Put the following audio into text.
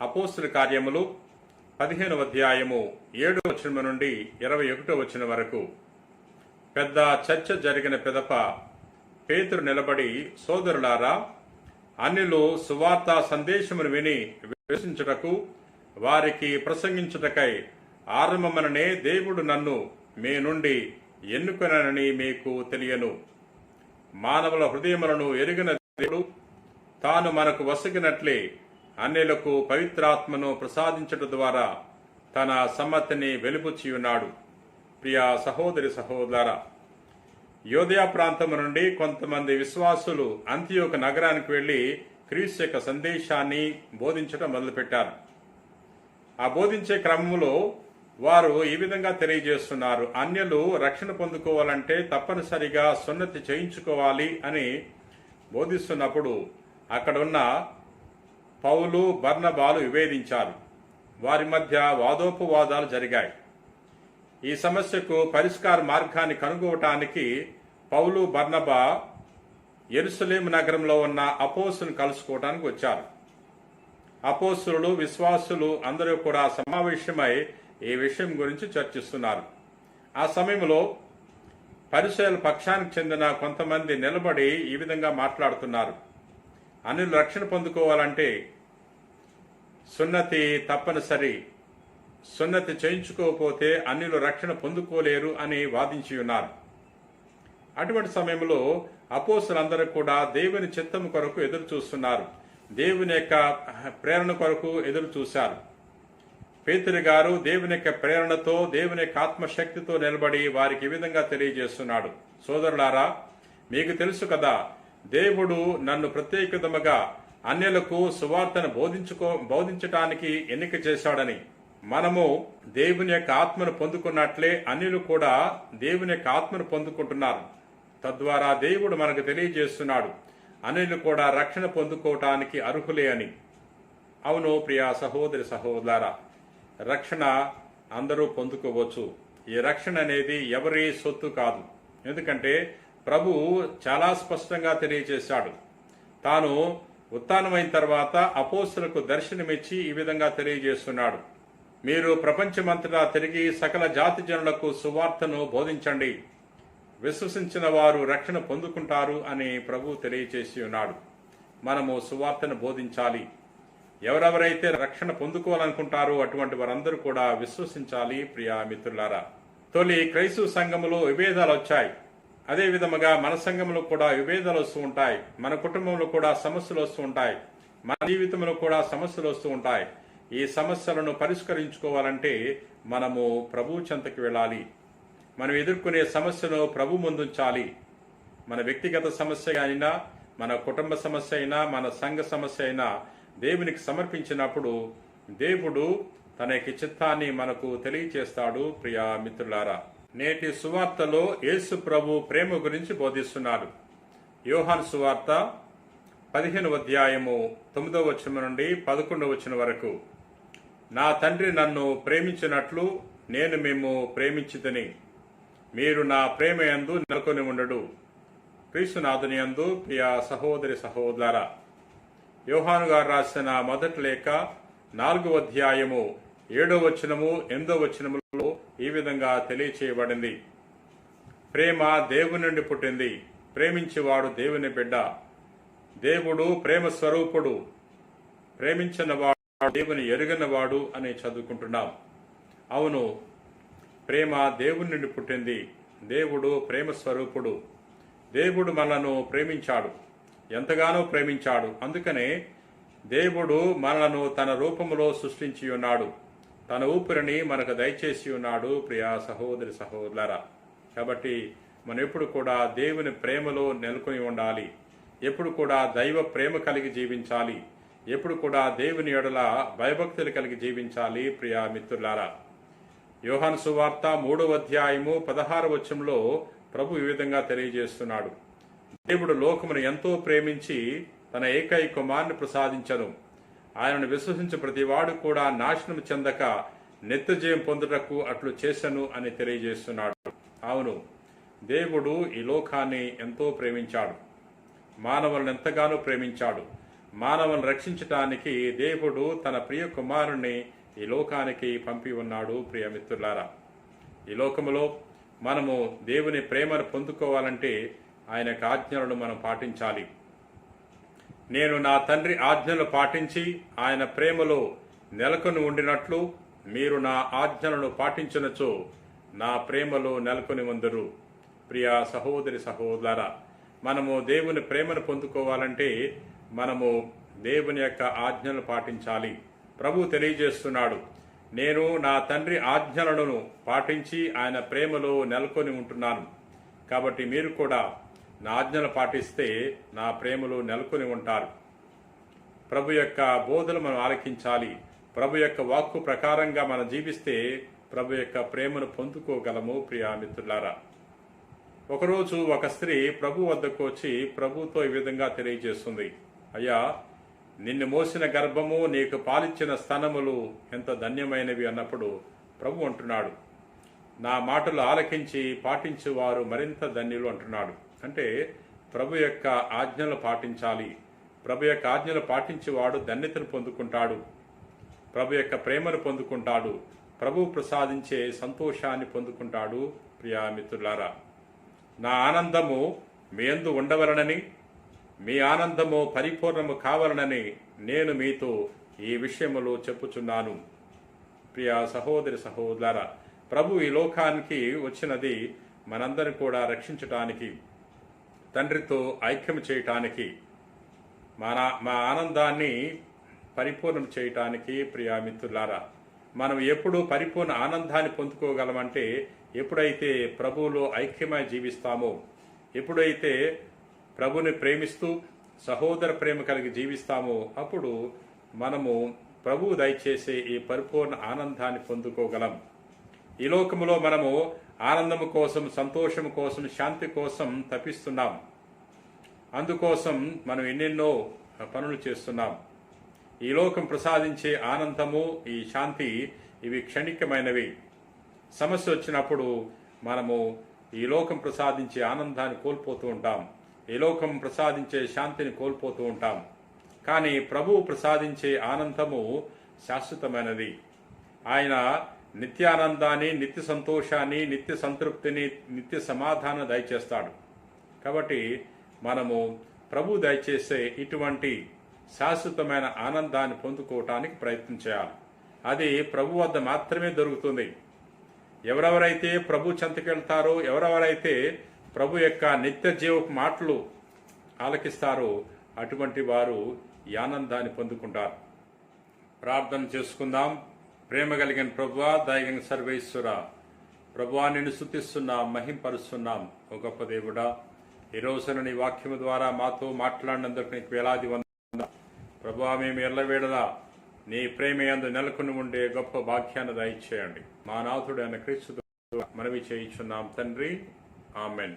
అపోస్తుల కార్యములు పదిహేనవ అధ్యాయము ఏడో వచనం నుండి ఇరవై ఒకటో వచనం వరకు. పెద్ద చర్చ జరిగిన పిదప పేతురు నిలబడి సోదరులారా అన్నిలు సువార్త సందేశమును విని విశ్వసించుటకు వారికి ప్రసంగించుటకై ఆరంభమననే దేవుడు నన్ను మీ నుండి ఎన్నుకొనని మీకు తెలియను. మానవుల హృదయములను ఎరిగిన దేవుడు తాను మనకు వసగినట్లే అన్యులకు పవిత్రాత్మను ప్రసాదించట ద్వారా తన సమ్మతిని వెలుపుచ్చియున్నాడు ప్రియ సహోదరి సహోదర యోధయా ప్రాంతం నుండి కొంతమంది విశ్వాసులు అంత్యోక నగరానికి వెళ్ళి క్రీస్తు యొక్క సందేశాన్ని బోధించడం మొదలుపెట్టారు. ఆ బోధించే క్రమంలో వారు ఈ విధంగా తెలియజేస్తున్నారు. అన్యులు రక్షణ పొందుకోవాలంటే తప్పనిసరిగా సున్నతి చేయించుకోవాలి అని బోధిస్తున్నప్పుడు అక్కడున్న పౌలు బర్ణబాలు విభేదించారు. వారి మధ్య వాదోపవాదాలు జరిగాయి. ఈ సమస్యకు పరిష్కార మార్గాన్ని కనుగొనటానికి పౌలు బర్నబా ఎరుసలేం నగరంలో ఉన్న అపోసును కలుసుకోవడానికి వచ్చారు. అపోసులు విశ్వాసులు అందరూ కూడా సమావేశమై ఈ విషయం గురించి చర్చిస్తున్నారు. ఆ సమయంలో పరిచయాల పక్షానికి చెందిన కొంతమంది నిలబడి ఈ విధంగా మాట్లాడుతున్నారు. అన్యులు రక్షణ పొందుకోవాలంటే సున్నతి తప్పనిసరి. సున్నతి చేయించుకోకపోతే అన్యులు రక్షణ పొందుకోలేరు అని వాదించి ఉన్నారు. అటువంటి సమయంలో అపోసులందరూ కూడా దేవుని చిత్తం కొరకు ఎదురు చూస్తున్నారు. దేవుని యొక్క ప్రేరణ కొరకు ఎదురు చూశారు. పేతురు గారు దేవుని యొక్క ప్రేరణతో దేవుని యొక్క ఆత్మశక్తితో నిలబడి వారికి ఈ విధంగా తెలియజేస్తున్నాడు. సోదరులారా మీకు తెలుసు కదా దేవుడు నన్ను ప్రత్యేకతముగా అన్యులకు సువార్తను బోధించుకో బోధించటానికి ఎన్నిక చేశాడని. మనము దేవుని యొక్క ఆత్మను పొందుకున్నట్లే అన్యులు కూడా దేవుని యొక్క ఆత్మను పొందుకుంటున్నారు. తద్వారా దేవుడు మనకు తెలియజేస్తున్నాడు అన్యులు కూడా రక్షణ పొందుకోవటానికి అర్హులే అని. అవును ప్రియా సహోదరి సహోదర రక్షణ అందరూ పొందుకోవచ్చు. ఈ రక్షణ అనేది ఎవరి సొత్తు కాదు. ఎందుకంటే ప్రభు చాలా స్పష్టంగా తెలియజేశాడు తాను ఉత్థానమైన తర్వాత అపోస్తులకు దర్శనమిచ్చి ఈ విధంగా తెలియజేస్తున్నాడు. మీరు ప్రపంచమంతటా తిరిగి సకల జాతి జనులకు సువార్తను బోధించండి. విశ్వసించిన వారు రక్షణ పొందుకుంటారు అని ప్రభు తెలియచేసి ఉన్నాడు. మనము సువార్తను బోధించాలి. ఎవరెవరైతే రక్షణ పొందుకోవాలనుకుంటారో అటువంటి వారందరూ కూడా విశ్వసించాలి ప్రియా మిత్రులారా. తొలి క్రైస్తవ సంఘములో విభేదాలు వచ్చాయి. అదే విధముగా మన సంఘంలో కూడా విభేదాలు వస్తూ ఉంటాయి. మన కుటుంబంలో కూడా సమస్యలు వస్తూ ఉంటాయి. మన జీవితంలో కూడా సమస్యలు వస్తూ ఉంటాయి. ఈ సమస్యలను పరిష్కరించుకోవాలంటే మనము ప్రభు చెంతకి వెళ్ళాలి. మనం ఎదుర్కొనే సమస్యను ప్రభు ముందుంచాలి. మన వ్యక్తిగత సమస్య అయినా మన కుటుంబ సమస్య అయినా మన సంఘ సమస్య అయినా దేవునికి సమర్పించినప్పుడు దేవుడు తన యొక్క చిత్తాన్ని మనకు తెలియచేస్తాడు ప్రియా మిత్రులారా. నేటి సువార్తలో యేసు ప్రభు ప్రేమ గురించి బోధిస్తున్నారు యోహాన్ సువార్త పదిహేను అధ్యాయము తొమ్మిదవ వచనం నుండి పదకొండవ వచనం వరకు. నా తండ్రి నన్ను ప్రేమించినట్లు నేను మేము ప్రేమించితని. మీరు నా ప్రేమ యందు నెలకొని ఉండడు క్రీస్తునాథుని యందు ప్రియ సహోదరి సహోదర యోహాను గారు రాసిన మొదటి లేఖ నాలుగో అధ్యాయము ఏడో వచనము ఎనిమిదో వచనము విధంగా తెలియచేయబడింది. ప్రేమ దేవుని నుండి పుట్టింది. ప్రేమించేవాడు దేవుని బిడ్డ. దేవుడు ప్రేమ స్వరూపుడు. ప్రేమించినవాడు దేవుని ఎరుగనవాడు అని చదువుకుంటున్నాం. అవును ప్రేమ దేవుని నుండి పుట్టింది. దేవుడు ప్రేమ స్వరూపుడు. దేవుడు మనను ప్రేమించాడు. ఎంతగానో ప్రేమించాడు. అందుకనే దేవుడు మనలను తన రూపంలో సృష్టించి ఉన్నాడు. తన ఊపిరిని మనకు దయచేసి ఉన్నాడు ప్రియా సహోదరి సహోదరా కాబట్టి మనం ఎప్పుడు కూడా దేవుని ప్రేమలో నెలకొని ఉండాలి. ఎప్పుడు కూడా దైవ ప్రేమ కలిగి జీవించాలి. ఎప్పుడు కూడా దేవుని ఎడల భయభక్తులు కలిగి జీవించాలి ప్రియా మిత్రులారా. యోహాను సువార్త మూడవ అధ్యాయము పదహారు వచ్చంలో ప్రభు ఈ విధంగా తెలియజేస్తున్నాడు. దేవుడు లోకమును ఎంతో ప్రేమించి తన ఏకైక కుమారుని ప్రసాదించను. ఆయనను విశ్వసించు ప్రతివాడు కూడా నాశనం చెందక నిత్యజయం పొందుటకు అట్లు చేశను అని తెలియజేస్తున్నాడు. అవును దేవుడు ఈ లోకాన్ని ఎంతో ప్రేమించాడు. మానవులను ఎంతగానో ప్రేమించాడు. మానవులను రక్షించటానికి దేవుడు తన ప్రియ కుమారుణ్ణి ఈ లోకానికి పంపి ఉన్నాడు ప్రియమిత్రులారా ఈ లోకములో మనము దేవుని ప్రేమను పొందుకోవాలంటే ఆయన యొక్క ఆజ్ఞలను మనం పాటించాలి. నేను నా తండ్రి ఆజ్ఞలు పాటించి ఆయన ప్రేమలో నెలకొని ఉండినట్లు మీరు నా ఆజ్ఞలను పాటించినచో నా ప్రేమలో నెలకొని ఉందరు. ప్రియ సహోదరి సహోదర మనము దేవుని ప్రేమను పొందుకోవాలంటే మనము దేవుని యొక్క ఆజ్ఞలు పాటించాలి. ప్రభు తెలియజేస్తున్నాడు నేను నా తండ్రి ఆజ్ఞలను పాటించి ఆయన ప్రేమలో నెలకొని ఉంటున్నాను. కాబట్టి మీరు కూడా నా ఆజ్ఞలు పాటిస్తే నా ప్రేమలో నెలకొని ఉంటారు. ప్రభు యొక్క బోధలు మనం ఆలకించాలి. ప్రభు యొక్క వాక్కు ప్రకారంగా మనం జీవిస్తే ప్రభు యొక్క ప్రేమను పొందుకోగలము ప్రియా మిత్రులారా. ఒకరోజు ఒక స్త్రీ ప్రభు వద్దకు వచ్చి ప్రభుతో ఈ విధంగా తెలియజేస్తుంది. అయ్యా నిన్ను మోసిన గర్భము నీకు పాలిచ్చిన స్థనములు ఎంత ధన్యమైనవి అన్నప్పుడు ప్రభు అంటున్నాడు. నా మాటలు ఆలకించి పాటించేవారు మరింత ధన్యులు అంటున్నాడు. అంటే ప్రభు యొక్క ఆజ్ఞలు పాటించాలి. ప్రభు యొక్క ఆజ్ఞలు పాటించేవాడు ధన్యతను పొందుకుంటాడు. ప్రభు యొక్క ప్రేమను పొందుకుంటాడు. ప్రభు ప్రసాదించే సంతోషాన్ని పొందుకుంటాడు. ప్రియా మిత్రులారా నా ఆనందము మీ అందు ఉండవలనని మీ ఆనందము పరిపూర్ణము కావాలనని నేను మీతో ఈ విషయములో చెప్పుచున్నాను. ప్రియ సహోదరి సహోదర ప్రభు ఈ లోకానికి వచ్చినది మనందరిని కూడా రక్షించటానికి తండ్రితో ఐక్యం చేయటానికి మన మా ఆనందాన్ని పరిపూర్ణం చేయటానికి ప్రియా మిత్రులారా మనం ఎప్పుడు పరిపూర్ణ ఆనందాన్ని పొందుకోగలమంటే ఎప్పుడైతే ప్రభువులో ఐక్యమై జీవిస్తామో ఎప్పుడైతే ప్రభుని ప్రేమిస్తూ సహోదర ప్రేమ కలిగి జీవిస్తామో అప్పుడు మనము ప్రభువు దయచేసే ఈ పరిపూర్ణ ఆనందాన్ని పొందుకోగలం. ఈ లోకములో మనము ఆనందము కోసం సంతోషం కోసం శాంతి కోసం తప్పిస్తున్నాం అందుకోసం మనం ఎన్నెన్నో పనులు చేస్తున్నాం. ఈ లోకం ప్రసాదించే ఆనందము ఈ శాంతి ఇవి క్షణికమైనవి. సమస్య వచ్చినప్పుడు మనము ఈ లోకం ప్రసాదించే ఆనందాన్ని కోల్పోతూ ఉంటాం. ఈ లోకం ప్రసాదించే శాంతిని కోల్పోతూ ఉంటాం. కానీ ప్రభువు ప్రసాదించే ఆనందము శాశ్వతమైనది. ఆయన నిత్యానందాన్ని నిత్య సంతోషాన్ని నిత్య సంతృప్తిని నిత్య సమాధానం దయచేస్తాడు. కాబట్టి మనము ప్రభు దయచేసే ఇటువంటి శాశ్వతమైన ఆనందాన్ని పొందుకోవటానికి ప్రయత్నం చేయాలి. అది ప్రభు వద్ద మాత్రమే దొరుకుతుంది. ఎవరెవరైతే ప్రభు చెంతకెళ్తారో ఎవరెవరైతే ప్రభు యొక్క నిత్య జీవపు మాటలు ఆలకిస్తారో అటువంటి వారు ఈ ఆనందాన్ని పొందుకుంటారు. ప్రార్థన చేసుకుందాం. ప్రేమ కలిగిన ప్రభువా దయగిన సర్వేశ్వర ప్రభువా నిన్ను స్థుతిస్తున్నాం మహింపరుస్తున్నాం ఓ గొప్ప దేవుడా. ఈ రోజున నీ వాక్యము ద్వారా మాతో మాట్లాడినందుకు నీకు వేలాది వంద ప్రభువా మేము ఎల్లవేళలా నీ ప్రేమ యందు నెలకొని ఉండే గొప్ప భాగ్యాన్ని దయచేయండి. మా నాథుడైన క్రీస్తు మనవి చేయించున్నాం తండ్రి. ఆమెన్.